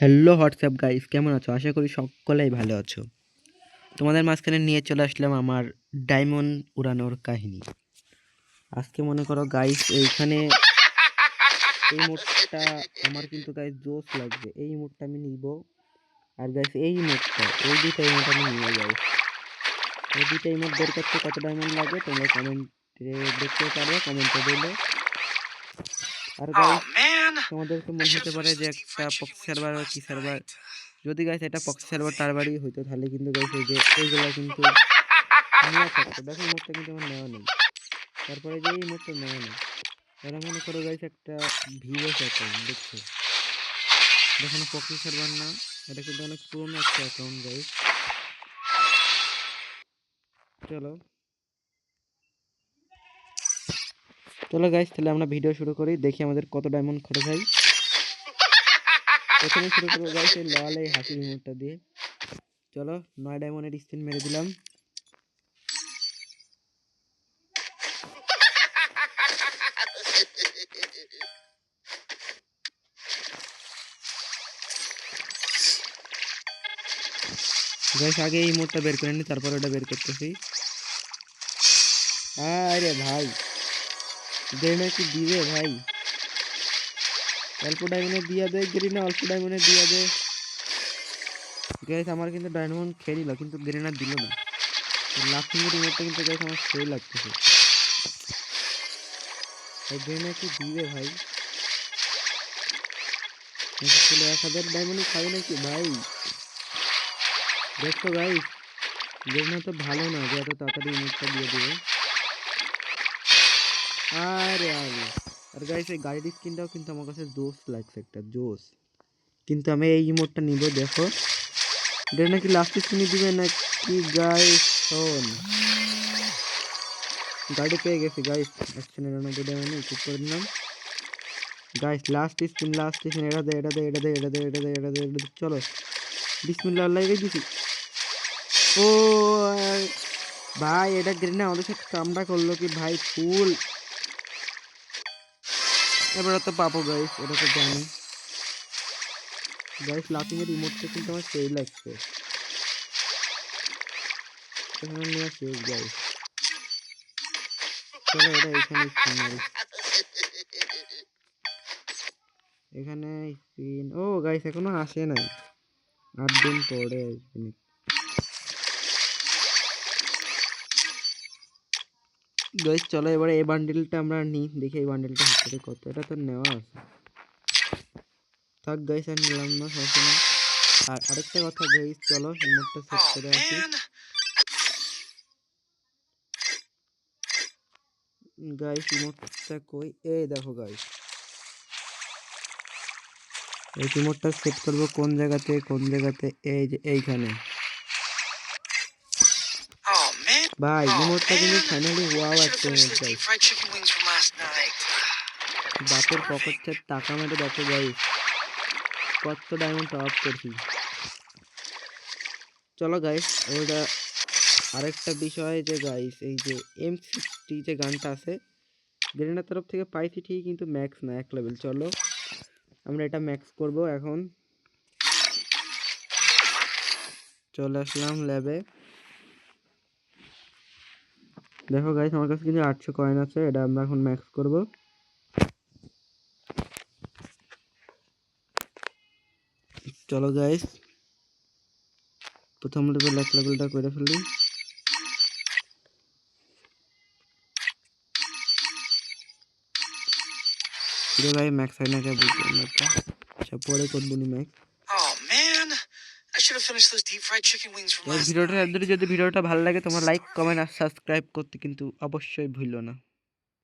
Hello WhatsApp guys কেমন আছো? আশা করি সকলেই ভালো আছো। তোমাদের মাঝখানে নিয়ে চলে আসলাম আমার ডায়মন্ড উড়ানোর কাহিনী। আজকে মনে করো গাইস এইখানে এই মোটটা আমার কিন্তু গাইস জোস লাগবে। এই মোটটা আমি নিব। আর গাইস এই মোটটা এই দুইটা ইমোট আমি নিয়ে যাই এই দুইটা ইমোট বের করতে কত ডায়মন্ড লাগে তোমরা কমেন্টে দেখতে পারো কমেন্টে দিলে আর গাইস তোমাদেরকে I মনে হতে পারে যে একটা পক্স সার্ভার বা কি সার্ভার যদি গাইস এটা পক্স সার্ভার টারবারই হইতো তাহলে কিন্তু গাইস যে এইগুলা কিন্তু নেওয়া থাকতো। দেখো মোডটা কিন্তু আমার নেওয়া নেই। তারপরে যে এই মোডটা নেওয়া নেই এরা মনে করো গাইস একটা ভিভেস অ্যাকাউন্ট দেখছ? দেখুন পক্স সার্ভার না, এটা কিন্তু অনেক পুরনো একটা অ্যাকাউন্ট গাইস চলো। চলো গাইস তাহলে আমরা ভিডিও শুরু করি, দেখি আমাদের কত ডায়মন্ড খরচ হয় প্রথমে শুরু করব গাইস এই লাল এই হাসি রিমোটটা দিয়ে। চলো, নয় ডায়মন্ডের স্পিন মেরে দিলাম। গাইস আগে এই মোডটা বের করে নি, তারপর ওটা বের করতেছি। আরে ভাই। দেনা কি দিবে ভাই। অল্প ডায়মন্ডে দিয়া দে গ্রিনা অল্প ডায়মন্ডে দিয়া দে গাইস আমার কিন্তু ডায়মন্ড খেলিল, কিন্তু গ্রেনার দিল না। লাফিং রিমোটটা কিন্তু গাইস আমার সেই লাগতেছে। ভাই গ্রেনার কি দিবে ভাই? ছিল এক হাজার ডায়মন্ড খাবে নাকি? ভাই, দেখো ভাই গ্রেনা তো ভালো না যে এত তাড়াতাড়ি রিমোটটা দিয়ে দিবে। আরে আরে আর গাইস এই গাড়ির স্কিনটাও কিন্তু আমার কাছে জোস লাগছে একটা, জোস। কিন্তু আমি এই ইমোটটা নিব, দেখো। এটা নাকি লাস্ট স্কিনে দিবে নাকি গাইস শোন। গাড়ি পেয়ে গেছি গাইস একশো নিরানব্বই ডায়মন্ড ঠিক করে দিলাম। Guys last spin last spin এটা দে এটা দে এটা দে এটা দে এটা দে এটা দে এটা দে, চলো। বিসমিল্লাহ আল্লাহ দিছি। ও, ভাই এটা গ্রেনা আমাদের সাথে কামড়া করল কি, ভাই, ফুল। এবার তো পাবো গাইস এটা তো জানি। গাইস লাফিং এর রিমোটটা কিন্তু আমার সেই লাগছে। এখানে নিয়ে আসি গাইস চলো, এটা এখানে স্পিন এখানে স্পিন ও গাইস এখনও আসে নাই। আট দিন পরে আসবে গাইস চলো এবারে এই বান্ডেলটা আমরা নিই। দেখি এই বান্ডেলটা ভিতরে কত। এটা তো নেওয়া আছে। থাক গাইস আর নিলাম না নেই। আর আরেকটা কথা গাইস চলো রিমোটটা সেট Oh করে আসি! গাইস রিমোটটা কই? এই দেখো গাইস এই রিমোটটা সেট করব কোন জায়গাতে কোন জায়গাতে? এই যে এইখানে। ভাই রিমোটটা কিন্তু. ফাইনালি ওয়াও একটা last night. বাপের পকেটে টাকা মেরে দেখো গাইস কত ডায়মন্ড টপ করছি। চলো গাইস ওটা আরেকটা বিষয় যে গাইস এই যে এম সিক্সটি যে গানটা আছে গ্রেনার তরফ থেকে পাইছি ঠিকই কিন্তু ম্যাক্স না এক লেভেল চলো আমরা এটা ম্যাক্স করব এখন। চলে আসলাম ল্যাবে দেখো গাইস আমার কাছে কিন্তু আটশো কয়েন আছে, এটা আমরা এখন ম্যাক্স করব। চলো গাইস প্রথম লেভেল এক লেভেলটা করে ফেলি। ভাই ম্যাক্স হয় না কে বুঝলাম না। আচ্ছা পরে করব ম্যাক্স ভিডিওটা যদি ভিডিওটা ভালো লাগে তোমার লাইক কমেন্ট আর সাবস্ক্রাইব করতে কিন্তু অবশ্যই ভুলো না।